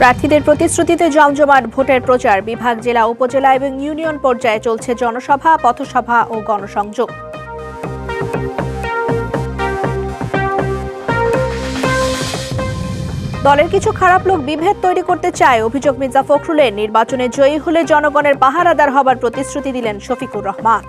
প্রার্থীদের প্রতিশ্রুতিতে জমজমাট ভোটের প্রচার। বিভাগ, জেলা, উপজেলা এবং ইউনিয়ন পর্যায়ে চলছে জনসভা, পথসভা ও গণসংযোগ। দলের কিছু খারাপ লোক বিভেদ তৈরি করতে চায়, অভিযোগ মির্জা ফখরুলের। নির্বাচনে জয়ী হলে জনগণের পাহারাদার হবার প্রতিশ্রুতি দিলেন শফিকুর রহমান।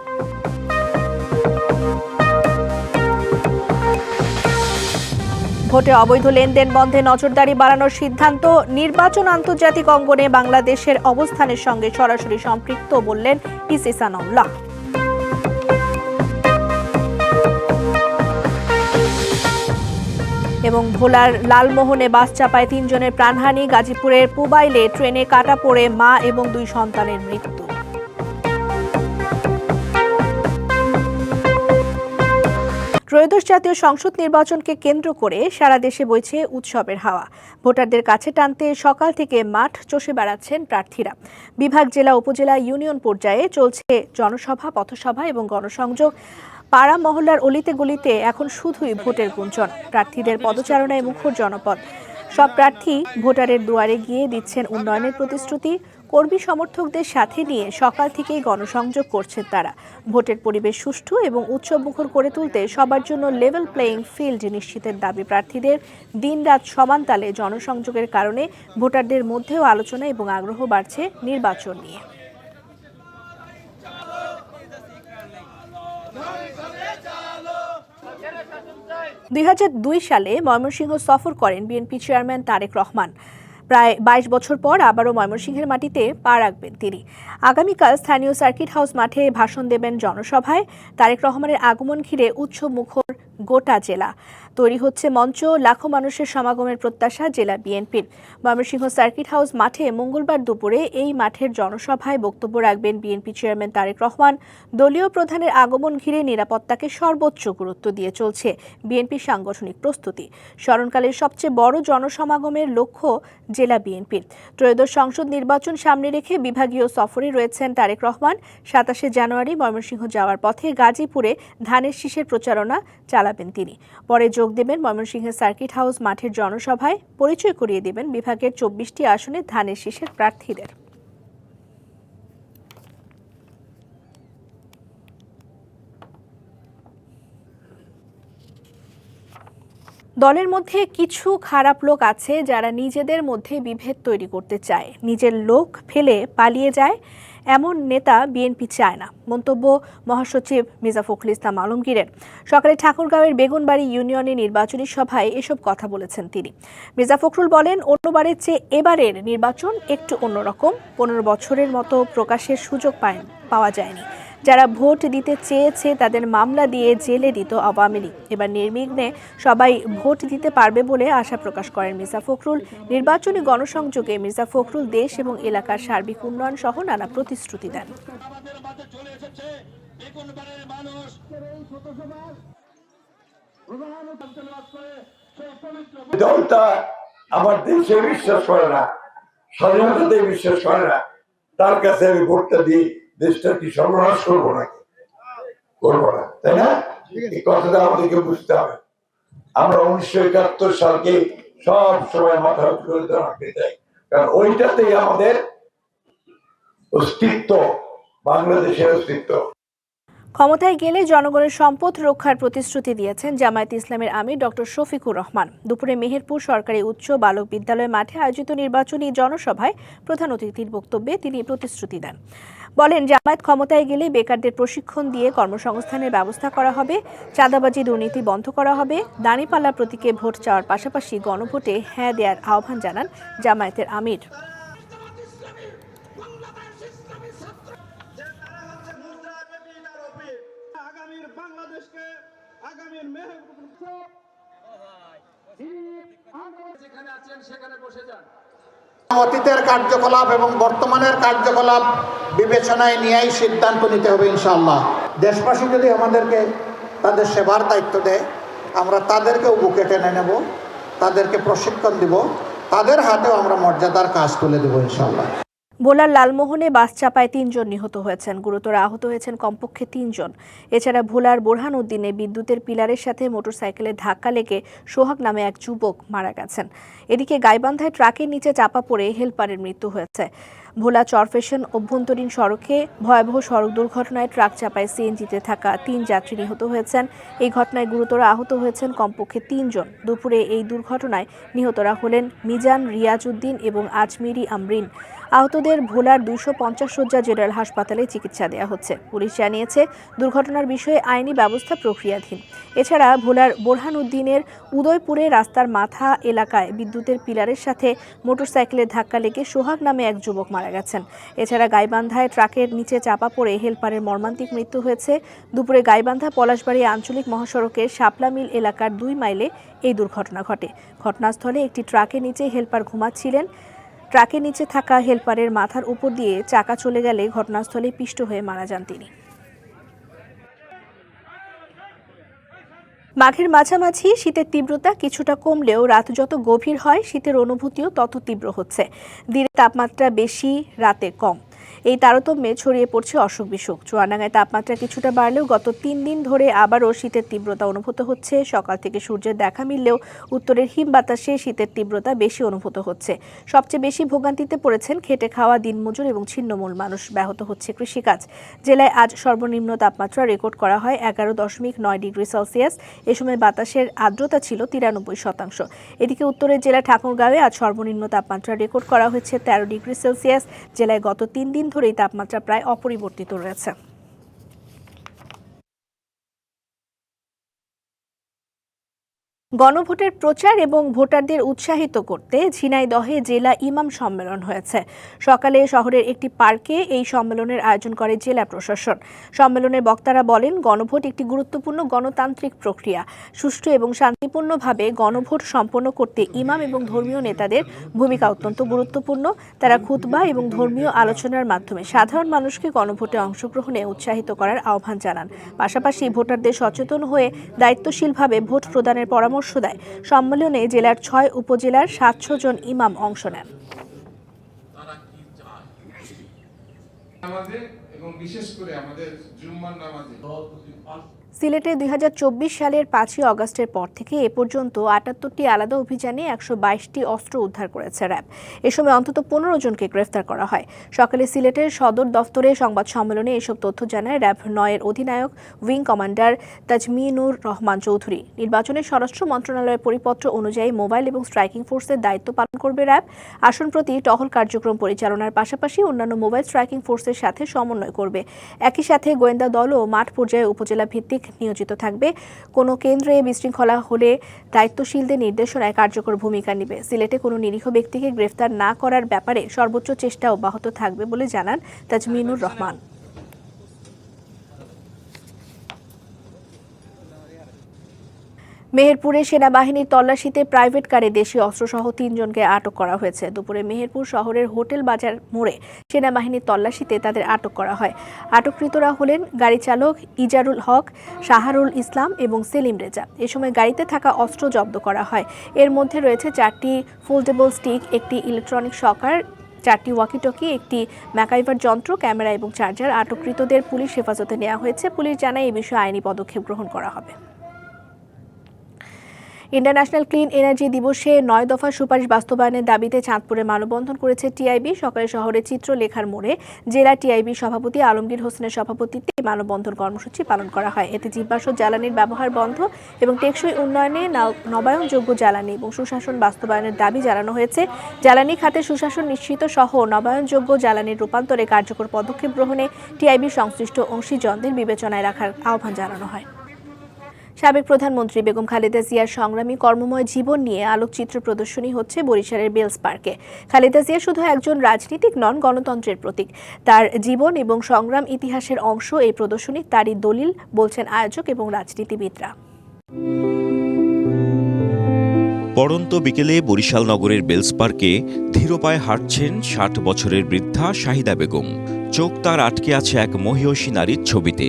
ভোটে অবৈধ লেনদেন বন্ধে নজরদারি বাড়ানোর সিদ্ধান্ত, নির্বাচন আন্তর্জাতিক অঙ্গনে বাংলাদেশের অবস্থানের সঙ্গে সরাসরি সম্পৃক্ত বললেন ইসিসানুল্লাহ এবং ভোলার লালমোহনে বাস চাপায় তিনজনের প্রাণহানি, গাজীপুরের পুবাইলে ট্রেনে কাটা পড়ে মা এবং দুই সন্তানের মৃত্যু। ত্রয়োদশ জাতীয় সংসদ নির্বাচনকে কেন্দ্র করে সারা দেশে বইছে উৎসবের হাওয়া। ভোটারদের কাছে টানতে সকাল থেকে মাঠ চষে বেড়াচ্ছেন প্রার্থীরা। বিভাগ জেলা, উপজেলা, ইউনিয়ন পর্যায়ে চলছে জনসভা, পথসভা এবং গণসংযোগ। পাড়া মহল্লার অলিতে গলিতে এখন শুধুই ভোটের গুঞ্জন। প্রার্থীদের পদচারণায় মুখর জনপদ। সব প্রার্থী ভোটারের দুয়ারে গিয়ে দিচ্ছেন উন্নয়নের প্রতিশ্রুতি। কর্মী সমর্থকদের সাথে নিয়ে সকাল থেকেই গণসংযোগ করছেন তারা। ভোটের পরিবেশ সুষ্ঠু এবং উৎসবমুখর করে তুলতে সবার জন্য লেভেল প্লেয়িং ফিল্ড নিশ্চিতের দাবি প্রার্থীদের। দিনরাত সমান তালে জনসংযোগের কারণে ভোটারদের মধ্যেও আলোচনা এবং আগ্রহ বাড়ছে নির্বাচন নিয়ে। দুই হাজার দুই সালে ময়মনসিংহ সফর করেন বিএনপি চেয়ারম্যান তারেক রহমান। প্রায় বাইশ বছর পর আবারও ময়মনসিংহের মাটিতে পা রাখবেন তিনি। আগামীকাল স্থানীয় সার্কিট হাউস মাঠে ভাষণ দেবেন জনসভায়। তারেক রহমানের আগমন ঘিরে উৎসব মুখর গোটা জেলা। তৈরি হচ্ছে মঞ্চ, লাখো মানুষের সমাগমের প্রত্যাশা জেলা বিএনপির। ময়মনসিংহ সার্কিট হাউস মাঠে মঙ্গলবার দুপুরে এই মাঠের জনসভায় বক্তব্য রাখবেন বিএনপি চেয়ারম্যান তারেক রহমান। দলীয় প্রধানের আগমন ঘিরে নিরাপত্তাকে সর্বোচ্চ গুরুত্ব দিয়ে চলছে বিএনপির সাংগঠনিক প্রস্তুতি। স্মরণকালের সবচেয়ে বড় জনসমাগমের লক্ষ্য জেলা বিএনপির। ত্রয়োদশ সংসদ নির্বাচন সামনে রেখে বিভাগীয় সফরে রয়েছেন তারেক রহমান। সাতাশে জানুয়ারি ময়মনসিংহ যাওয়ার পথে গাজীপুরে ধানের শীষের প্রচারণা চালাবেন তিনি। পরে যোগ দেবেন ময়মনসিংহের সার্কিট হাউস মাঠের জনসভায়। পরিচয় করিয়ে দেবেন বিভাগের চব্বিশটি আসনে ধানের শীষের প্রার্থীদের। দলের মধ্যে কিছু খারাপ লোক আছে যারা নিজেদের মধ্যে বিভেদ তৈরি করতে চায়। নিজের লোক ফেলে পালিয়ে যায়। এমন নেতা বিএনপি চায় না, মন্তব্য মহাসচিব মির্জা ফখরুল ইসলাম আলমগীরের। সকালে ঠাকুরগাঁওয়ের বেগুনবাড়ি ইউনিয়নে নির্বাচনী সভায় এসব কথা বলেছেন তিনি। মির্জা ফখরুল বলেন, অন্যবারের চেয়ে এবারের নির্বাচন একটু অন্যরকম, পনেরো বছরের মতো প্রকাশের সুযোগ পায় পাওয়া যায়নি। যারা ভোট দিতে চেয়েছে, তাদের মামলা দিয়ে জেলে দিত আওয়ামী লীগ। এবার নির্বিঘ্নে সবাই ভোট দিতে পারবে বলে আশা প্রকাশ করেন মির্জা ফখরুল। নির্বাচনী গণসংযোগে মির্জা ফখরুল দেশ এবং এলাকার সার্বিক উন্নয়ন সহ নানা প্রতিশ্রুতি দেন। আমার দেশে বিশ্বাস করে না স্বাধীনতাতে বিশ্বাস করে না। তার কাছে আমি ভোটটা দিই। দেশটা কি সর্বনাশ করব নাকি? করব না তাই না? এই কথাটা আমাদেরকে বুঝতে হবে। আমরা উনিশশো একাত্তর সালকে সব সময় মাথা উঁচু রাখতে চাই কারণ ওইটাতেই আমাদের অস্তিত্ব বাংলাদেশের অস্তিত্ব। ক্ষমতায় গেলে জনগণের সম্পদ রক্ষার প্রতিশ্রুতি দিয়েছেন জামায়াত ইসলামের আমির ডক্টর শফিকুর রহমান। দুপুরে মেহেরপুর সরকারি উচ্চ বালক বিদ্যালয় মাঠে আয়োজিত নির্বাচনী জনসভায় প্রধান অতিথির বক্তব্যে তিনি প্রতিশ্রুতি দেন। বলেন, জামায়াত ক্ষমতায় গেলে বেকারদের প্রশিক্ষণ দিয়ে কর্মসংস্থানের ব্যবস্থা করা হবে, চাঁদাবাজি দুর্নীতি বন্ধ করা হবে দাঁড়িপাল্লা প্রতীকে ভোট চাওয়ার পাশাপাশি গণভোটে হ্যাঁ দেওয়ার আহ্বান জানান জামায়াতের আমির। অতীতের কার্যকলাপ এবং বর্তমানের কার্যকলাপ বিবেচনায় নিয়েই সিদ্ধান্ত নিতে হবে ইনশাল্লাহ দেশবাসী যদি আমাদেরকে তাদের সেবার দায়িত্ব দেয়, আমরা তাদেরকেও বুকে টেনে নেব, তাদেরকে প্রশিক্ষণ দিব, তাদের হাতেও আমরা মর্যাদার কাজ তুলে দেবো ইনশাআল্লাহ। ভোলার লালমোহনে বাস চাপায় তিনজন নিহত হয়েছেন। গুরুতর আহত হয়েছেন কমপক্ষে তিনজন। এছাড়া ভোলার বোরহান উদ্দিনে বিদ্যুতের পিলারের সাথে মোটরসাইকেলে ধাক্কা লেগে সোহাগ নামে এক যুবক মারা গেছেন। এদিকে গাইবান্ধায় ট্রাকের নিচে চাপা পড়ে হেলপারের মৃত্যু হয়েছে। ভোলা চরফেশন অভ্যন্তরীণ সড়কে ভয়াবহ সড়ক দুর্ঘটনায় ট্রাক চাপায় সিএনজিতে থাকা তিন যাত্রী নিহত হয়েছেন। এই ঘটনায় গুরুতর আহত হয়েছেন কমপক্ষে তিনজন। দুপুরে এই দুর্ঘটনায় নিহতরা হলেন মিজান রিয়াজ উদ্দিন এবং আজমিরি আমরিন। আহতদের ভোলার দুশো পঞ্চাশ শয্যা জেনারেল হাসপাতালে চিকিৎসা দেওয়া হচ্ছে। পুলিশ জানিয়েছে, দুর্ঘটনার বিষয়ে আইনি ব্যবস্থা প্রক্রিয়াধীন। এছাড়া ভোলার বোরহান উদ্দিনের উদয়পুরে রাস্তার মাথা এলাকায় বিদ্যুতের পিলারের সাথে মোটরসাইকেলের ধাক্কা লেগে সোহাগ নামে এক যুবক মারা গেছেন। এছাড়া গাইবান্ধায় ট্রাকের নিচে চাপা পড়ে হেলপারের মর্মান্তিক মৃত্যু হয়েছে। দুপুরে গাইবান্ধা পলাশবাড়ি আঞ্চলিক মহাসড়কের শাপলা মিল এলাকার দুই মাইলে এই দুর্ঘটনা ঘটে। ঘটনাস্থলে একটি ট্রাকের নিচে হেলপার ঘুমাচ্ছিলেন। ট্রাকের নিচে থাকা হেলপারের মাথার উপর দিয়ে চাকা চলে গেলে ঘটনাস্থলে পিষ্ট হয়ে মারা যান তিনি। মাঘের মাঝামাঝি শীতের তীব্রতা কিছুটা কমলেও রাত যত গভীর হয়, শীতের অনুভূতিও তত তীব্র হচ্ছে। দিনে তাপমাত্রা বেশি, রাতে কম। এই তারতম্যে ছড়িয়ে পড়ছে অসুখ বিসুখ। চুয়াডাঙ্গায় তাপমাত্রা কিছুটা বাড়লেও গত তিন দিন ধরে আবারও শীতের তীব্রতা অনুভূত হচ্ছে। সকাল থেকে সূর্যের দেখা মিললেও উত্তরের হিম বাতাসে শীতের তীব্রতা বেশি অনুভূত হচ্ছে। সবচেয়ে বেশি ভোগান্তিতে পড়েছেন খেটে খাওয়া দিনমজুর এবং ছিন্নমূল মানুষ ব্যাহত হচ্ছে কৃষিকাজ। জেলায় আজ সর্বনিম্ন তাপমাত্রা রেকর্ড করা হয় এগারো দশমিক নয় ডিগ্রি সেলসিয়াস। এ সময় বাতাসের আর্দ্রতা ছিল তিরানব্বই শতাংশ। এদিকে উত্তরের জেলা ঠাকুরগাঁওয়ে আজ সর্বনিম্ন তাপমাত্রা রেকর্ড করা হয়েছে তেরো ডিগ্রি সেলসিয়াস। জেলায় গত তিন দিন ধরেই তাপমাত্রা প্রায় অপরিবর্তিত রয়েছে। গণভোটের প্রচার এবং ভোটারদের উৎসাহিত করতে ঝিনাইদহে জেলা ইমাম সম্মেলন হয়েছে। সকালে শহরের একটি পার্কে এই সম্মেলনের আয়োজন করে জেলা প্রশাসন। সম্মেলনে বক্তারা বলেন, গণভোট একটি গুরুত্বপূর্ণ গণতান্ত্রিক প্রক্রিয়া। সুষ্ঠু এবং শান্তিপূর্ণভাবে গণভোট সম্পন্ন করতে ইমাম এবং ধর্মীয় নেতাদের ভূমিকা অত্যন্ত গুরুত্বপূর্ণ। তারা খুতবা এবং ধর্মীয় আলোচনার মাধ্যমে সাধারণ মানুষকে গণভোটে অংশগ্রহণে উৎসাহিত করার আহ্বান জানান। পাশাপাশি ভোটারদের সচেতন হয়ে দায়িত্বশীলভাবে ভোট প্রদানের পরামর্শ দেয়। সম্মেলনে জেলার ছয় উপজেলার সাতশো জন ইমাম অংশ নেন। নামাজে এবং বিশেষ করে আমাদের জুম্মার নামাজে। সিলেটে দুই হাজার চব্বিশ সালের পাঁচই অগস্টের পর থেকে এ পর্যন্ত আটাত্তরটি আলাদা অভিযানে একশো বাইশটি অস্ত্র উদ্ধার করেছে র্যাব। এ সময় অন্তত পনেরো জনকে গ্রেফতার করা হয়। সকালে সিলেটের সদর দফতরে সংবাদ সম্মেলনে এসব তথ্য জানায় র্যাব নয়ের অধিনায়ক, উইং কমান্ডার তাজমিনুর রহমান চৌধুরী। নির্বাচনের স্বরাষ্ট্র মন্ত্রণালয়ের পরিপত্র অনুযায়ী মোবাইল এবং স্ট্রাইকিং ফোর্সের দায়িত্ব পালন করবে র্যাব। আসন প্রতি টহল কার্যক্রম পরিচালনার পাশাপাশি অন্যান্য মোবাইল স্ট্রাইকিং ফোর্সের সাথে সমন্বয় করবে। একই সাথে গোয়েন্দা দলও মাঠ পর্যায়ে উপজেলা ভিত্তিক নিয়োজিত থাকবে। কোনো কেন্দ্রে বিশৃঙ্খলা হলে দায়িত্বশীলদের নির্দেশনায় কার্যকর ভূমিকা নেবে। সিলেটে কোনো নিরীহ ব্যক্তিকে গ্রেফতার না করার ব্যাপারে সর্বোচ্চ চেষ্টা অব্যাহত থাকবে বলে জানান তাজমিনুর রহমান। মেহেরপুরে সেনাবাহিনীর তল্লাশিতে প্রাইভেট কারে দেশীয় অস্ত্রসহ তিনজনকে আটক করা হয়েছে। দুপুরে মেহেরপুর শহরের হোটেল বাজার মোড়ে সেনাবাহিনীর তল্লাশিতে তাদের আটক করা হয়। আটককৃতরা হলেন গাড়ি চালক ইজারুল হক, শাহারুল ইসলাম এবং সেলিম রেজা। এ সময় গাড়িতে থাকা অস্ত্র জব্দ করা হয়। এর মধ্যে রয়েছে চারটি ফোল্ডেবল স্টিক, একটি ইলেকট্রনিক শকার চারটি ওয়াকিটকি, একটি ম্যাকাইভার যন্ত্র, ক্যামেরা এবং চার্জার আটককৃতদের পুলিশ হেফাজতে নেওয়া হয়েছে। পুলিশ জানায় এ বিষয়ে আইনি পদক্ষেপ গ্রহণ করা হবে। ইন্টারন্যাশনাল ক্লিন এনার্জি দিবসে নয় দফা সুপারিশ বাস্তবায়নের দাবিতে চাঁদপুরে মানববন্ধন করেছে টিআইবি। সকালে শহরে চিত্রলেখার মোড়ে জেলা টিআইবি সভাপতি আলমগীর হোসেনের সভাপতিত্বে মানববন্ধন কর্মসূচি পালন করা হয়। এতে জীবাশ্ম জ্বালানির ব্যবহার বন্ধ এবং টেকসই উন্নয়নে নব- নবায়নযোগ্য জ্বালানি এবং সুশাসন বাস্তবায়নের দাবি জানানো হয়েছে। জ্বালানি খাতে সুশাসন নিশ্চিত সহ নবায়নযোগ্য জ্বালানির রূপান্তরে কার্যকর পদক্ষেপ গ্রহণে টিআইবি সংশ্লিষ্ট অংশীজনদের বিবেচনায় রাখার আহ্বান জানানো হয়। সাবেক প্রধানমন্ত্রী বেগম খালেদা জিয়ার সংগ্রামী কর্মময় জীবন নিয়ে আলোকচিত্র প্রদর্শনী হচ্ছে বরিশালের বেলস পার্কে। খালেদা জিয়া শুধু একজন রাজনীতিক নন, গণতন্ত্রের প্রতীক। তার জীবন এবং সংগ্রাম ইতিহাসের অংশ এই প্রদর্শনী তারই দলিল বলছেন আয়োজক এবং রাজনীতিবিদরা। পড়ন্ত বিকেলে বরিশাল নগরের বেলস পার্কে ধীর পায়ে হাঁটছেন ষাট বছরের বৃদ্ধা শাহিদা বেগম। চোখ তার আটকে আছে এক মহিয়সী নারীর ছবিতে।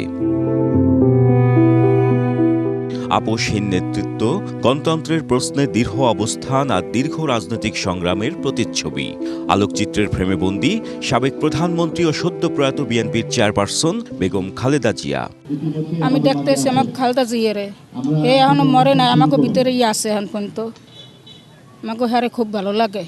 আপোষহীন নেতৃত্ব, গণতন্ত্রের প্রশ্নে দীর্ঘ অবস্থান আর দীর্ঘ রাজনৈতিক সংগ্রামের প্রতিচ্ছবি। আলোকচিত্রের ফ্রেমে বন্দী সাবেক প্রধানমন্ত্রী ও সদ্য প্রয়াত বিএনপির চেয়ারপারসন বেগম খালেদা জিয়া। আমি দেখতেছি আমার খালতা জিয়েরে। হে এখনও মরে নাই, আমাকে ভিতরেই আছে এখন পর্যন্ত। আমাকে হারে খুব ভালো লাগে।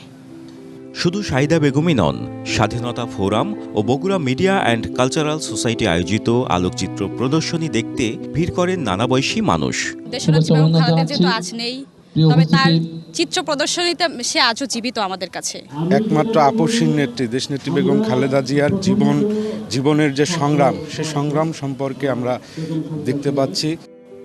শুধু শাহিদা বেগমই নন স্বাধীনতা forum O Bogura media and cultural society আয়োজিত আলোকচিত্র প্রদর্শনী দেখতে ভিড় করেন নানা বয়সী মানুষ আজ নেই তবে তার চিত্র প্রদর্শনীতে সে আজও জীবিত আমাদের কাছে। একমাত্র আপসীন নেত্রী দেশনেত্রী বেগম খালেদা জিয়ার জীবন জীবনের যে সংগ্রাম সে সংগ্রাম সম্পর্কে আমরা দেখতে পাচ্ছি।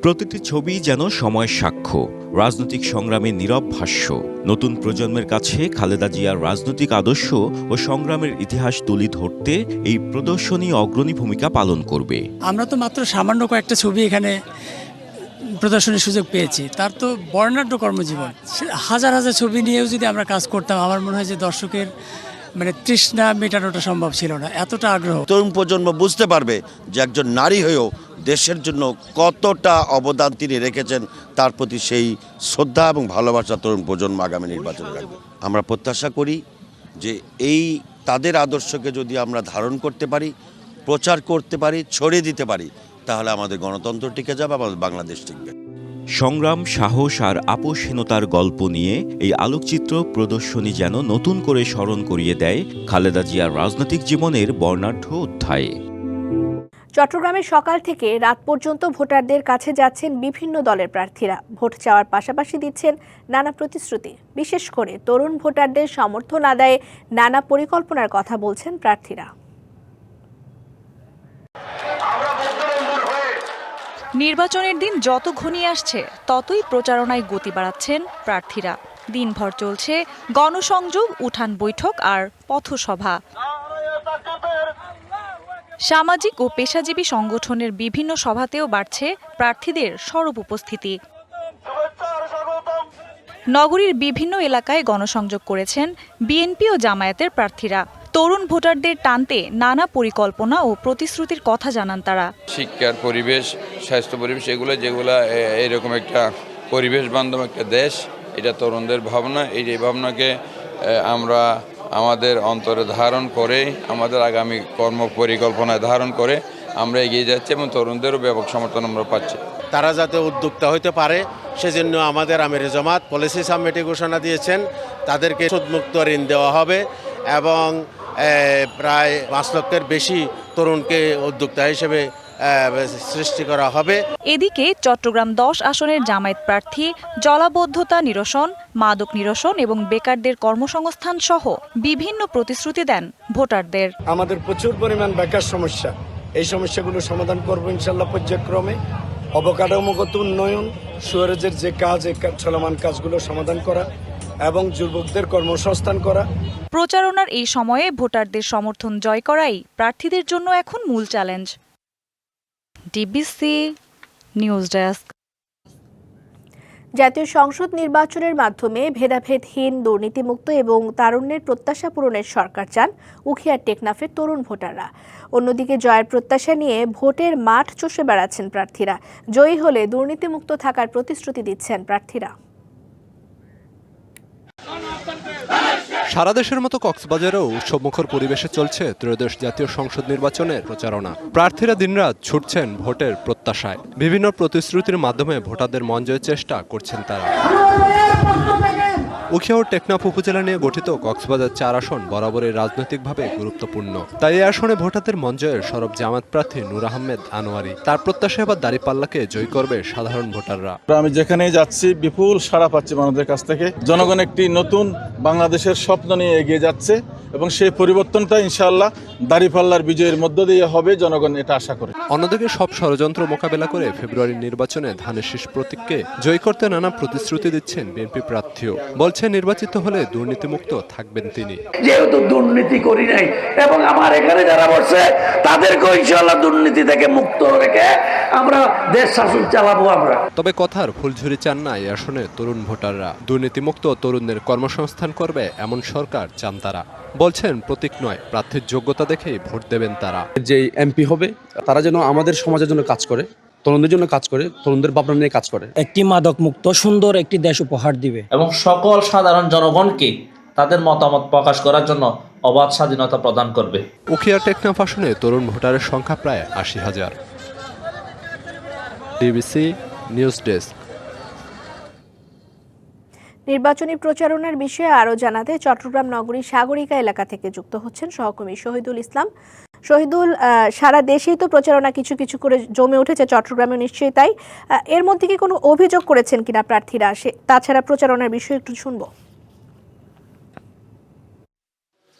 প্রতিটি ছবি যেন সময়ের সাক্ষ্য, রাজনৈতিক সংগ্রামের নীরব ভাষ্য। নতুন প্রজন্মের কাছে খালেদা জিয়ার রাজনৈতিক আদর্শ ও সংগ্রামের ইতিহাস তুলি ধরতে এই প্রদর্শনী অগ্রণী ভূমিকা পালন করবে। আমরা তো মাত্র সামান্য কয়েকটা ছবি এখানে প্রদর্শনের সুযোগ পেয়েছি। তার তো বর্ণাঢ্য কর্মজীবন। হাজার হাজার ছবি নিয়েও যদি আমরা কাজ করতাম, আমার মনে হয় যে দর্শকের মানে তৃষ্ণা মেটানোটা সম্ভব ছিল না, এতটা আগ্রহ। তরুণ প্রজন্ম বুঝতে পারবে যে একজন নারী হয়েও দেশের জন্য কতটা অবদান তিনি রেখেছেন, তার প্রতি সেই শ্রদ্ধা এবং ভালোবাসা তরুণ প্রজন্ম আগামী নির্বাচনে রাখবে। আমরা প্রত্যাশা করি যে এই তাদের আদর্শকে যদি আমরা ধারণ করতে পারি, প্রচার করতে পারি, ছড়িয়ে দিতে পারি, তাহলে আমাদের গণতন্ত্র টিকে যাবে, আমাদের বাংলাদেশ টিকবে। সংগ্রাম, সাহস আর আপোষহীনতার গল্প নিয়ে এই আলোকচিত্র প্রদর্শনী যেন নতুন করে স্মরণ করিয়ে দেয় খালেদা জিয়ার রাজনৈতিক জীবনের বর্ণাঢ্য অধ্যায়ে। চট্টগ্রামে সকাল থেকে রাত পর্যন্ত ভোটারদের কাছে যাচ্ছেন বিভিন্ন দলের প্রার্থীরা। ভোট চাওয়ার পাশাপাশি দিচ্ছেন নানা প্রতিশ্রুতি। বিশেষ করে তরুণ ভোটারদের সমর্থন আদায়ে নানা পরিকল্পনার কথা বলছেন প্রার্থীরা। নির্বাচনের দিন যত ঘনিয়ে আসছে, ততই প্রচারণায় গতি বাড়াচ্ছেন প্রার্থীরা। দিনভর চলছে গণসংযোগ, উঠান বৈঠক আর পথসভা। সামাজিক ও পেশাজীবী সংগঠনের বিভিন্ন সভাতেও বাড়ছে প্রার্থীদের সরব উপস্থিতি। নগরীর বিভিন্ন এলাকায় গণসংযোগ করেছেন বিএনপি ও জামায়াতের প্রার্থীরা। তরুণ ভোটারদের টানতে নানা পরিকল্পনা ও প্রতিশ্রুতির কথা জানান তারা। শিক্ষার পরিবেশ স্বাস্থ্য পরিবেশ এগুলো যেগুলো এরকম একটা পরিবেশ বান্ধব একটা দেশ এটা তরুণদের ভাবনা। এই যে ভাবনাকে আমরা আমাদের অন্তরে ধারণ করে আমাদের আগামী কর্ম পরিকল্পনায় ধারণ করে আমরা এগিয়ে যাচ্ছি এবং তরুণদেরও ব্যাপক সমর্থন আমরা পাচ্ছি। তারা যাতে উদ্যোক্তা হতে পারে সেজন্য আমাদের আমির জামাত পলিসি সাবমিটে ঘোষণা দিয়েছেন। তাদেরকে সুদমুক্ত ঋণ দেওয়া হবে এবং প্রায় পাঁচ লক্ষের বেশি তরুণকে উদ্যোক্তা হিসেবে সৃষ্টি করা হবে। এদিকে চট্টগ্রাম দশ আসনের জামায়াত প্রার্থী জলাবদ্ধতা নিরসন মাদক নিরসন এবং বেকারদের কর্মসংস্থান সহ বিভিন্ন প্রতিশ্রুতি দেন ভোটারদের। আমাদের প্রচুর পরিমাণ বেকার সমস্যা। এই সমস্যাগুলো সমাধান করব ইনশাল্লাহ পর্যায়ক্রমে। অবকাঠামোগত উন্নয়ন সুয়ারেজের যে কাজ এই কাজ- চলমান কাজগুলো সমাধান করা এবং যুবকদের কর্মসংস্থান করা। প্রচারণার এই সময়ে ভোটারদের সমর্থন জয় করাই প্রার্থীদের জন্য এখন মূল চ্যালেঞ্জ। DBC news desk. জাতীয় সংসদ নির্বাচনের মাধ্যমে ভেদাভেদহীন দুর্নীতিমুক্ত এবং তারুণ্যের প্রত্যাশা পূরণের সরকার চান উখিয়ার টেকনাফের তরুণ ভোটাররা। অন্যদিকে জয়ের প্রত্যাশা নিয়ে ভোটের মাঠ চষে বেড়াচ্ছেন প্রার্থীরা। জয়ী হলে দুর্নীতিমুক্ত থাকার প্রতিশ্রুতি দিচ্ছেন প্রার্থীরা। সারা দেশের মতো কক্সবাজারেও উৎসবমুখর পরিবেশে চলছে ত্রয়োদশ জাতীয় সংসদ নির্বাচনের প্রচারণা। প্রার্থীরা দিনরাত ছুটছেন ভোটের প্রত্যাশায়। বিভিন্ন প্রতিশ্রুতির মাধ্যমে ভোটারদের মন চেষ্টা করছেন তারা। উখিয়া ও টেকনাফ উপজেলা নিয়ে গঠিত কক্সবাজার চার আসন বরাবরই রাজনৈতিকভাবে গুরুত্বপূর্ণ। তাই এই আসনে ভোটারদের মন জয়ের সরব জামাত প্রার্থী নূর আহমেদ আনোয়ারি। তার প্রত্যাশা এবার দাঁড়িপাল্লাকে জয় করবে সাধারণ ভোটাররা। আমি যেখানেই যাচ্ছি বিপুল সাড়া পাচ্ছি মানুষদের কাছ থেকে। জনগণ একটি নতুন বাংলাদেশের স্বপ্ন নিয়ে এগিয়ে যাচ্ছে এবং সেই পরিবর্তনটা ইনশাআল্লাহ দাড়িপাল্লার বিজয়ের মধ্য দিয়ে হবে জনগণ এটা আশা করে। অন্যদিকে সব ষড়যন্ত্র মোকাবেলা করে ফেব্রুয়ারির নির্বাচনে ধানের শীষ প্রতীককে জয় করতে নানা প্রতিশ্রুতি দিচ্ছেন বিএনপি প্রার্থীও। বলছেন নির্বাচিত হলে দুর্নীতিমুক্ত থাকবেন তিনি। যেহেতু দুর্নীতি করি নাই এবং আমার এখানে যারা বসে তাদেরকে ইনশাল্লাহ দুর্নীতি থেকে মুক্ত রেখে আমরা দেশ শাসন চালাবো আমরা। তবে কথার ফুলঝুরি চান না এই আসনে তরুণ ভোটাররা। দুর্নীতিমুক্ত তরুণদের কর্মসংস্থান করবে এমন সরকার চান তারা। বলছেন প্রতীক নয় প্রার্থীর যোগ্যতা দেখেই ভোট দেবেন তারা। যে এমপি হবে তারা যেন আমাদের সমাজের জন্য কাজ করে। তরুণদের জন্য কাজ করে তরুণদের ভাবনা নিয়ে কাজ করে। একটি মাদক মুক্ত সুন্দর একটি দেশ উপহার দিবে। এবং সকল সাধারণ জনগণকে তাদের মতামত প্রকাশ করার জন্য অবাধ স্বাধীনতা প্রদান করবে। উখিয়া টেকনাফ আসনে তরুণ ভোটারের সংখ্যা প্রায় আশি হাজার। DBC news desk. নির্বাচনী প্রচারণার বিষয়ে আরও জানাতে চট্টগ্রাম নগরীর সাগরিকা এলাকা থেকে যুক্ত হচ্ছেন সহকর্মী শহীদুল ইসলাম। শহীদুল সারা দেশেই তো প্রচারণা কিছু কিছু করে জমে উঠেছে চট্টগ্রামে নিশ্চয়ই তাই। এর মধ্যে কি কোনো অভিযোগ করেছেন কিনা প্রার্থীরা? সে, তাছাড়া প্রচারণার বিষয়ে একটু শুনব।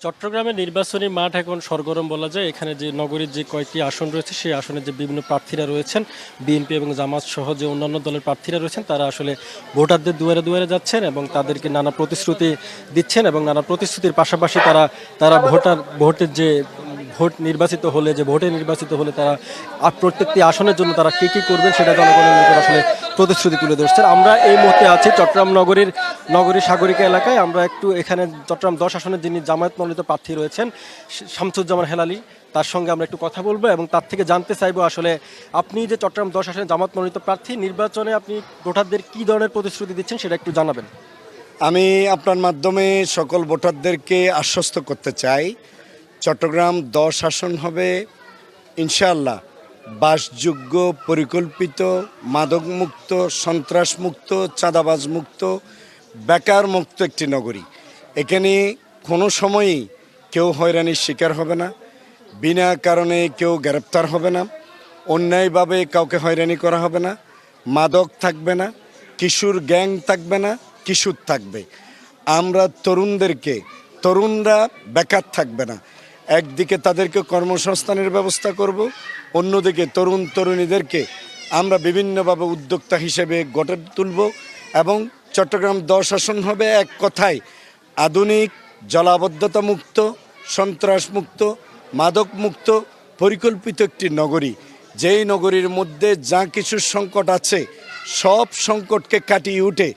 চট্টগ্রামের নির্বাচনী মাঠ এখন সরগরম বলা যায়। এখানে যে নগরীর যে কয়েকটি আসন রয়েছে, সেই আসনে যে বিভিন্ন প্রার্থীরা রয়েছেন, বিএনপি এবং জামাত সহ যে অন্যান্য দলের প্রার্থীরা রয়েছেন, তারা আসলে ভোটারদের দুয়ারে দুয়ারে যাচ্ছেন এবং তাদেরকে নানা প্রতিশ্রুতি দিচ্ছেন এবং নানা প্রতিশ্রুতির পাশাপাশি তারা তারা ভোটার, ভোটের যে ভোট নির্বাচিত হলে, যে ভোটে নির্বাচিত হলে তারা প্রত্যেকটি আসনের জন্য তারা কী কী করবেন সেটা জনগণের নিকট আসলে প্রতিশ্রুতি তুলে ধরছেন। আমরা এই মুহূর্তে আছি চট্টগ্রাম নগরীর নগরীর সাগরিকা এলাকায়। আমরা একটু এখানে চট্টগ্রাম দশ আসনের যিনি জামায়াত মনোনীত প্রার্থী রয়েছেন শামসুজ্জামান হেলালি, তার সঙ্গে আমরা একটু কথা বলব এবং তার থেকে জানতে চাইব আসলে আপনি যে চট্টগ্রাম দশ আসনের জামাত মনোনীত প্রার্থী, নির্বাচনে আপনি ভোটারদের কী ধরনের প্রতিশ্রুতি দিচ্ছেন সেটা একটু জানাবেন। আমি আপনার মাধ্যমে সকল ভোটারদেরকে আশ্বস্ত করতে চাই চট্টগ্রাম দশ আসন হবে। ইনশাআল্লাহ বাসযোগ্য, পরিকল্পিত, মাদকমুক্ত, সন্ত্রাসমুক্ত চাঁদাবাজ মুক্ত বেকার মুক্ত একটি নগরী। এখানে কোনো সময়ই কেউ হয়রানির শিকার হবে না, বিনা কারণে কেউ গ্রেপ্তার হবে না, অন্যায়ভাবে কাউকে হয়রানি করা হবে না, মাদক থাকবে না, কিশোর গ্যাং থাকবে না, কিশোর থাকবে। আমরা তরুণদেরকে, তরুণরা বেকার থাকবে না। একদিকে তাদেরকে কর্মসংস্থানের ব্যবস্থা করব, অন্যদিকে তরুণ তরুণীদেরকে আমরা বিভিন্নভাবে উদ্যোক্তা হিসেবে গড়ে তুলব এবং চট্টগ্রাম দশ আসন হবে এক কথায় আধুনিক, জলাবদ্ধতা মুক্ত সন্ত্রাস মুক্ত মাদক মুক্ত পরিকল্পিত একটি নগরী। যেই নগরীর মধ্যে যা কিছু সংকট আছে, সব সংকটকে কাটিয়ে উঠে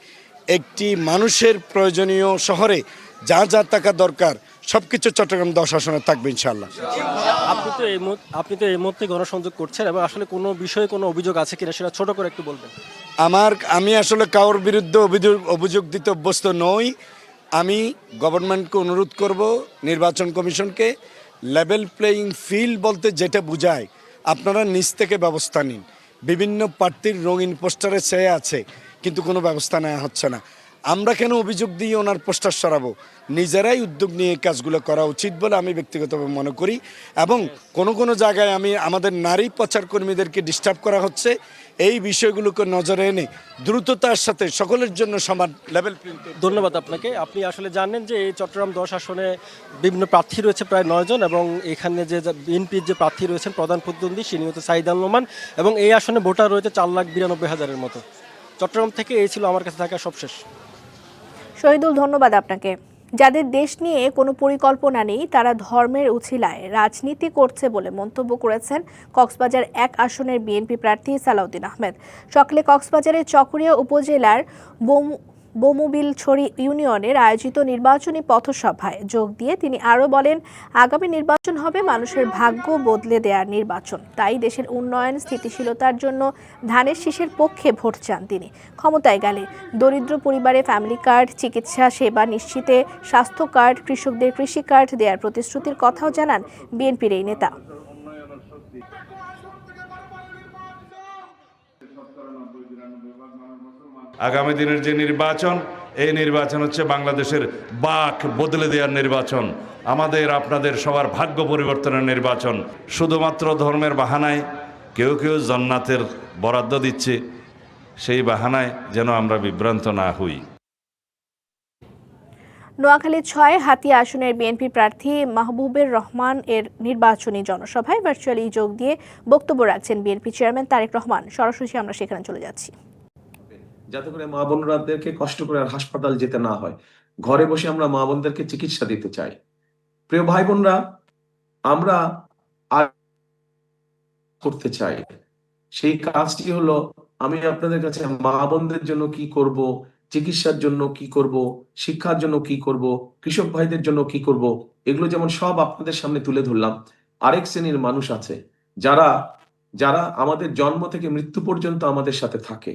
একটি মানুষের প্রয়োজনীয় শহরে যা যা টাকা দরকার সব কিছু চট্টগ্রাম দশ আসনে থাকবে ইনশাল্লাহ আপনি তো এই আপনি তো এই মুহূর্তে গণসংযোগ করছেন এবং আসলে কোনো বিষয়ে কোনো অভিযোগ আছে কিনা সেটা ছোট করে একটু বলবেন। আমার আমি আসলে কারোর বিরুদ্ধে অভিযোগ অভিযোগ দিতে অভ্যস্ত নই। আমি গভর্নমেন্টকে অনুরোধ করব নির্বাচন কমিশনকে লেভেল প্লেয়িং ফিল্ড বলতে যেটা বোঝায় আপনারা নিজ থেকে ব্যবস্থা নিন। বিভিন্ন প্রার্থীর রঙিন পোস্টারে চেয়ে আছে কিন্তু কোনো ব্যবস্থা নেওয়া হচ্ছে না। আমরা কেন অভিযোগ দিয়ে ওনার পোস্টার সরাবো? নিজেরাই উদ্যোগ নিয়ে কাজগুলো করা উচিত বলে আমি ব্যক্তিগতভাবে মনে করি এবং কোনো কোনো জায়গায় আমি আমাদের নারী প্রচার কর্মীদেরকে ডিস্টার্ব করা হচ্ছে। এই বিষয়গুলোকে নজরে এনে দ্রুততার সাথে সকলের জন্য সমান লেভেল ধন্যবাদ আপনাকে। আপনি আসলে জানেন যে এই চট্টগ্রাম দশ আসনে বিভিন্ন প্রার্থী রয়েছে প্রায় নয়জন এবং এখানে যে বিএনপির যে প্রার্থী রয়েছেন প্রধান প্রতিদ্বন্দ্বী তিনি হচ্ছে সাইদ আল এবং এই আসনে ভোটার রয়েছে চার লাখ বিরানব্বই হাজারের মতো। চট্টগ্রাম থেকে এই ছিল আমার কাছে থাকা সবশেষ। শহীদুল, ধন্যবাদ আপনাকে। যাদের দেশ নিয়ে কোনো পরিকল্পনা নেই, তারা ধর্মের উছিলায় রাজনীতি করছে বলে মন্তব্য করেছেন কক্সবাজার এক আসনের বিএনপি প্রার্থী সালাউদ্দিন আহমেদ। সকালে কক্সবাজারের চকরিয়া উপজেলার বোম বমুবিলছড়ি ইউনিয়নের আয়োজিত নির্বাচনী পথসভায় যোগ দিয়ে তিনি আরও বলেন, আগামী নির্বাচন হবে মানুষের ভাগ্য বদলে দেওয়ার নির্বাচন। তাই দেশের উন্নয়ন, স্থিতিশীলতার জন্য ধানের শীষের পক্ষে ভোট চান তিনি। ক্ষমতায় গেলে দরিদ্র পরিবারে ফ্যামিলি কার্ড, চিকিৎসা সেবা নিশ্চিতে স্বাস্থ্য কার্ড, কৃষকদের কৃষি কার্ড দেওয়ার প্রতিশ্রুতির কথাও জানান বিএনপির এই নেতা। আগামী দিনের যে নির্বাচন, এই নির্বাচন হচ্ছে বাংলাদেশের বাক বদলে দেওয়ার নির্বাচন। আমাদের, আপনাদের সবার ভাগ্য পরিবর্তনের নির্বাচন। শুধুমাত্র ধর্মের বাহানায় কেউ কেউ জন্নাতের বরাদ্দ দিচ্ছে, সেই বাহানায় যেন আমরা বিভ্রান্ত না হই। নোয়াখালী ছয় হাতিয়া আসনের বিএনপি প্রার্থী মাহবুবের রহমান এর নির্বাচনী জনসভায় ভার্চুয়ালি যোগ দিয়ে বক্তব্য রাখছেন বিএনপি চেয়ারম্যান তারেক রহমান। সরাসরি আমরা সেখানে চলে যাচ্ছি। যাতে করে মা বোনরাদেরকে কষ্ট করে আর হাসপাতাল যেতে না হয়। ঘরে বসে আমরা মা বোনদেরকে চিকিৎসা দিতে চাই। প্রিয় ভাই বোনরা, আমরা করতে চাই। সেই কাজটি হলো, আমি আপনাদের কাছে মা বোনদের জন্য কি করব, চিকিৎসার জন্য কি করব, শিক্ষার জন্য কি করব, কৃষক ভাইদের জন্য কি করব, এগুলো যেমন সব আপনাদের সামনে তুলে ধরলাম। আরেক শ্রেণির মানুষ আছে, যারা যারা আমাদের জন্ম থেকে মৃত্যু পর্যন্ত আমাদের সাথে থাকে।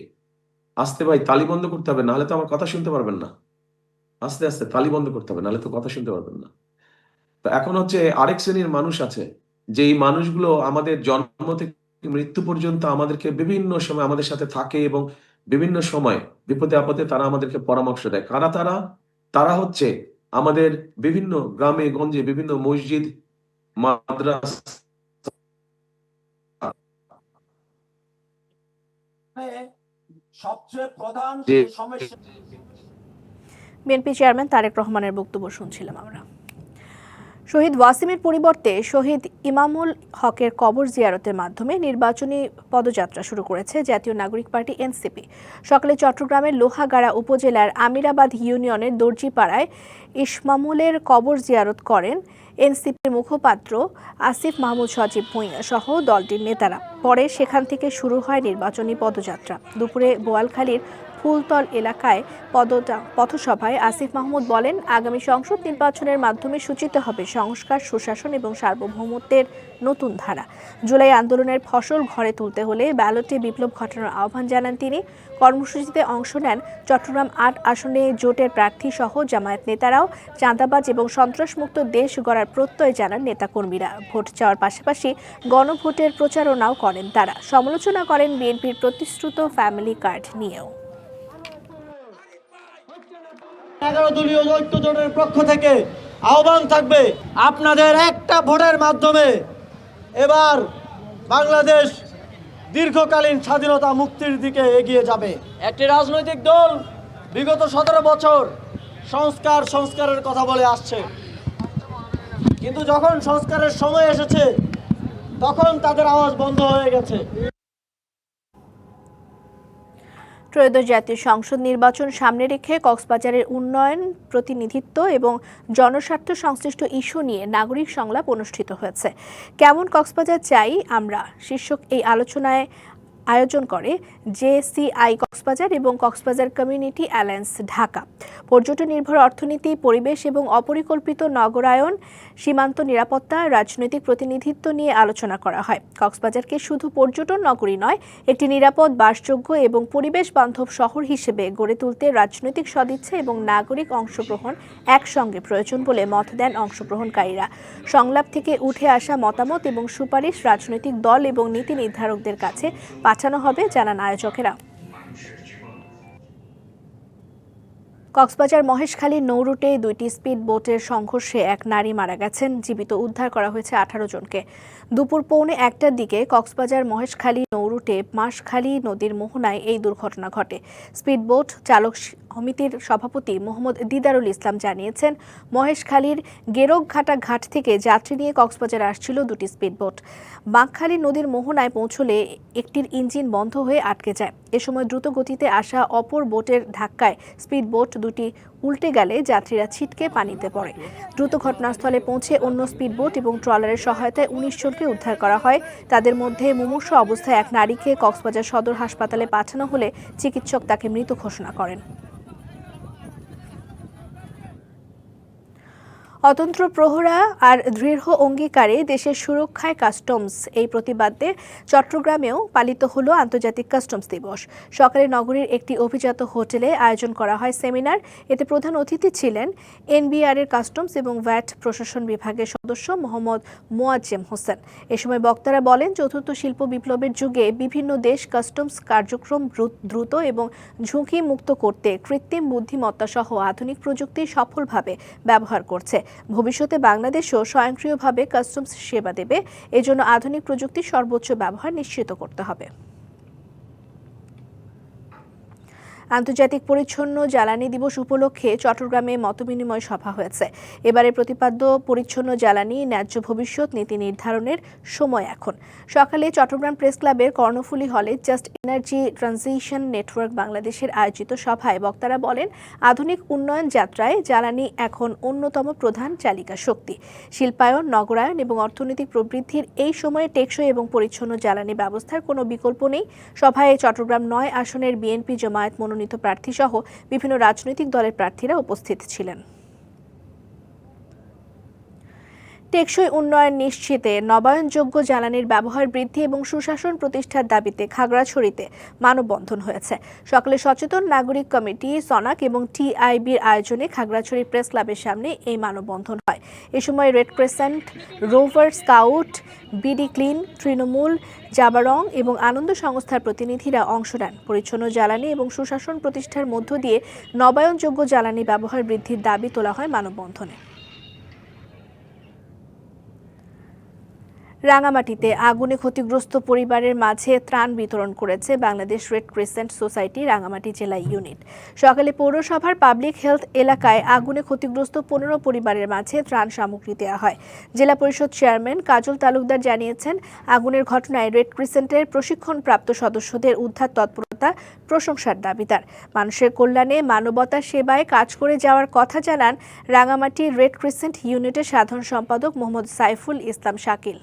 আস্তে ভাই তালি বন্ধ করতে হবে, নাহলে তো আমার কথা শুনতে পারবেন না। আস্তে আস্তে তালি বন্ধ করতে হবে, নাহলে তো কথা শুনতে পারবেন না। তো এখন হচ্ছে আরেক শ্রেণির মানুষ আছে যে এই মানুষগুলো আমাদের জন্ম থেকে মৃত্যু পর্যন্ত আমাদেরকে বিভিন্ন সময় আমাদের সাথে থাকে এবং বিভিন্ন সময় বিপদে আপদে তারা আমাদেরকে পরামর্শ দেয়। কারা তারা? তারা হচ্ছে আমাদের বিভিন্ন গ্রামে, গঞ্জে, বিভিন্ন মসজিদ, মাদ্রাস। সবচেয়ে প্রধান সমস্যা বিএনপি চেয়ারম্যান তারেক রহমানের বক্তব্য শুনছিলাম আমরা। শহীদ ওয়াসিমের পরিবর্তে শহীদ ইমামুল হকের কবর জিয়ারতের মাধ্যমে নির্বাচনী পদযাত্রা শুরু করেছে জাতীয় নাগরিক পার্টি এনসিপি। সকালে চট্টগ্রামের লোহাগাড়া উপজেলার আমিরাবাদ ইউনিয়নের দর্জিপাড়ায় ইসমামুলের কবর জিয়ারত করেন এনসিপির মুখপাত্র আসিফ মাহমুদ সজীব ভূঁইয়া সহ দলটির নেতারা। পরে সেখান থেকে শুরু হয় নির্বাচনী পদযাত্রা। দুপুরে বোয়ালখালীর ফুলতল এলাকায় পদটা পথসভায় আসিফ মাহমুদ বলেন, আগামী সংসদ নির্বাচনের মাধ্যমে সূচিত হবে সংস্কার, সুশাসন এবং সার্বভৌমত্বের নতুন ধারা। জুলাই আন্দোলনের ফসল ঘরে তুলতে হলে ব্যালটে বিপ্লব ঘটানোর আহ্বান জানান তিনি। কর্মসূচিতে অংশ নেন চট্টগ্রাম আট আসনে জোটের প্রার্থী সহ জামায়াত নেতারাও। চাঁদাবাজ এবং সন্ত্রাসমুক্ত দেশ গড়ার প্রত্যয় জানান নেতাকর্মীরা। ভোট চাওয়ার পাশাপাশি গণভোটের প্রচারণাও করেন তারা। সমালোচনা করেন বিএনপির প্রতিশ্রুত ফ্যামিলি কার্ড নিয়েও। এগারো দলীয় ঐক্য জোটের পক্ষ থেকে আহ্বান থাকবে আপনাদের একটা ভোটের মাধ্যমে। এবার বাংলাদেশ দীর্ঘকালীন স্বাধীনতা মুক্তির দিকে এগিয়ে যাবে। একটি রাজনৈতিক দল বিগত সতেরো বছর সংস্কার সংস্কারের কথা বলে আসছে। কিন্তু যখন সংস্কারের সময় এসেছে, তখন তাদের আওয়াজ বন্ধ হয়ে গেছে। ত্রয়োদশ জাতীয় সংসদ নির্বাচন সামনে রেখে কক্সবাজারের উন্নয়ন, প্রতিনিধিত্ব এবং জনস্বার্থ সংশ্লিষ্ট ইস্যু নিয়ে নাগরিক সংলাপ অনুষ্ঠিত হয়েছে। কেমন কক্সবাজার চাই আমরা? শীর্ষক এই আলোচনায় আয়োজন করে জেসিআই কক্সবাজার এবং কক্সবাজার কমিউনিটি অ্যালায়েন্স ঢাকা। পর্যটন নির্ভর অর্থনীতি, পরিবেশ এবং অপরিকল্পিত নগরায়ন, সীমান্ত নিরাপত্তা, রাজনৈতিক প্রতিনিধিত্ব নিয়ে আলোচনা করা হয়। কক্সবাজারকে শুধু পর্যটন নগরী নয়, একটি নিরাপদ, বাসযোগ্য এবং পরিবেশ বান্ধব শহর হিসেবে গড়ে তুলতে রাজনৈতিক সদিচ্ছা এবং নাগরিক অংশগ্রহণ একসঙ্গে প্রয়োজন বলে মত দেন অংশগ্রহণকারীরা। সংলাপ থেকে উঠে আসা মতামত এবং সুপারিশ রাজনৈতিক দল এবং নীতি নির্ধারকদের কাছে পাঠানো হবে জানান আয়োজকেরা। কক্সবাজার মহেশখালী নৌরুটে দুইটি স্পিড বোটের সংঘর্ষে এক নারী মারা গেছেন, জীবিত উদ্ধার করা হয়েছে আঠারো জনকে। দুপুর পৌনে একটার দিকে কক্সবাজার মহেশখালী নৌরুটে মাসখালী নদীর মোহনায় এই দুর্ঘটনা ঘটে। স্পিডবোট চালক সমিতির সভাপতি মোহাম্মদ দিদারুল ইসলাম জানিয়েছেন, মহেশখালীর গেরকঘাটা ঘাট থেকে যাত্রী নিয়ে কক্সবাজার আসছিল দুটি স্পিডবোট বাঁকখালী নদীর মোহনায় পৌঁছলে একটির ইঞ্জিন বন্ধ হয়ে আটকে যায়। এ সময় দ্রুত গতিতে আসা অপর বোটের ধাক্কায় স্পিডবোট দুটি উল্টে গেলে যাত্রীরা ছিটকে পানিতে পড়ে। দ্রুত ঘটনাস্থলে পৌঁছে অন্য স্পিডবোট এবং ট্রলারের সহায়তায় উনিশ জনকে উদ্ধার করা হয়। তাদের মধ্যে মুমূর্ষ অবস্থায় এক নারীকে কক্সবাজার সদর হাসপাতালে পাঠানো হলে চিকিৎসক তাকে মৃত ঘোষণা করেন। অতন্ত্র প্রহরা আর দৃঢ় অঙ্গীকারে দেশের সুরক্ষায় কাস্টমস এই প্রতিবাদে চট্টগ্রামেও পালিত হলো আন্তর্জাতিক কাস্টমস দিবস। সকালে নগরীর একটি অভিজাত হোটেলে আয়োজন করা হয় সেমিনার। এতে প্রধান অতিথি ছিলেন এনবিআর এর কাস্টমস এবং ভ্যাট প্রশাসন বিভাগের সদস্য মোহাম্মদ মোয়াজ্জেম হোসেন। এ সময় বক্তারা বলেন, চতুর্থ শিল্প বিপ্লবের যুগে বিভিন্ন দেশ কাস্টমস কার্যক্রম দ্রুত এবং ঝুঁকি মুক্ত করতে কৃত্রিম বুদ্ধিমত্তা সহ আধুনিক প্রযুক্তি সফলভাবে ব্যবহার করছে। ভবিষ্যতে বাংলাদেশও স্বয়ংক্রিয়ভাবে কাস্টমস সেবা দেবে। এজন্য আধুনিক প্রযুক্তির সর্বোচ্চ ব্যবহার নিশ্চিত করতে হবে। আন্তর্জাতিক পরিচ্ছন্ন জ্বালানি দিবস উপলক্ষে চট্টগ্রামে মতবিনিময় সভা হয়েছে। এবারে প্রতিপাদ্য, পরিচ্ছন্ন জ্বালানি, ন্যায্য ভবিষ্যৎ নীতি নির্ধারণের সময় এখন। সকালে চট্টগ্রাম প্রেস ক্লাবের কর্ণফুলী হলে জাস্ট এনার্জি ট্রানজিশন নেটওয়ার্ক বাংলাদেশের আয়োজিত সভায় বক্তারা বলেন, আধুনিক উন্নয়ন যাত্রায় জ্বালানি এখন অন্যতম প্রধান চালিকা শক্তি। শিল্পায়ন, নগরায়ন এবং অর্থনৈতিক প্রবৃদ্ধির এই সময়ে টেকসই এবং পরিচ্ছন্ন জ্বালানি ব্যবস্থার কোনো বিকল্প নেই। সভায় চট্টগ্রাম নয় আসনের বিএনপি জামায়াত মনোনীত প্রার্থী সহ বিভিন্ন রাজনৈতিক দলের প্রার্থীরা উপস্থিত ছিলেন। টেকসই উন্নয়ন নিশ্চিতে নবায়নযোগ্য জ্বালানির ব্যবহার বৃদ্ধি এবং সুশাসন প্রতিষ্ঠার দাবিতে খাগড়াছড়িতে মানববন্ধন হয়েছে। সকালে সচেতন নাগরিক কমিটি, সনাক এবং টিআইবির আয়োজনে খাগড়াছড়ি প্রেস ক্লাবের সামনে এই মানববন্ধন হয়। এ সময় red crescent, rover scout, BD clean, Trinamool, Jabarang এবং আনন্দ সংস্থার প্রতিনিধিরা অংশ নেন। পরিচ্ছন্ন জ্বালানি এবং সুশাসন প্রতিষ্ঠার মধ্য দিয়ে নবায়নযোগ্য জ্বালানি ব্যবহার বৃদ্ধির দাবি তোলা হয় মানববন্ধনে। রাঙামাটিতে আগুনে ক্ষতিগ্রস্ত পরিবারের মাঝে ত্রাণ বিতরণ করেছে Bangladesh red crescent society Rangamati জেলা ইউনিট। সকালে পৌরসভার পাবলিক হেলথ এলাকায় আগুনে ক্ষতিগ্রস্ত পনেরো পরিবারের মাঝে ত্রাণ সামগ্রী দেওয়া হয়। জেলা পরিষদ চেয়ারম্যান কাজল তালুকদার জানিয়েছেন, আগুনের ঘটনায় রেড ক্রিসেন্টের প্রশিক্ষণপ্রাপ্ত সদস্যদের উদ্ধার তৎপরতা প্রশংসার দাবিদার মানুষের কল্যাণে মানবতা সেবায় কাজ করে যাওয়ার কথা জানান রাঙামাটি রেড ক্রিসেন্ট ইউনিটের সাধারণ সম্পাদক মোহাম্মদ সাইফুল ইসলাম শাকিল।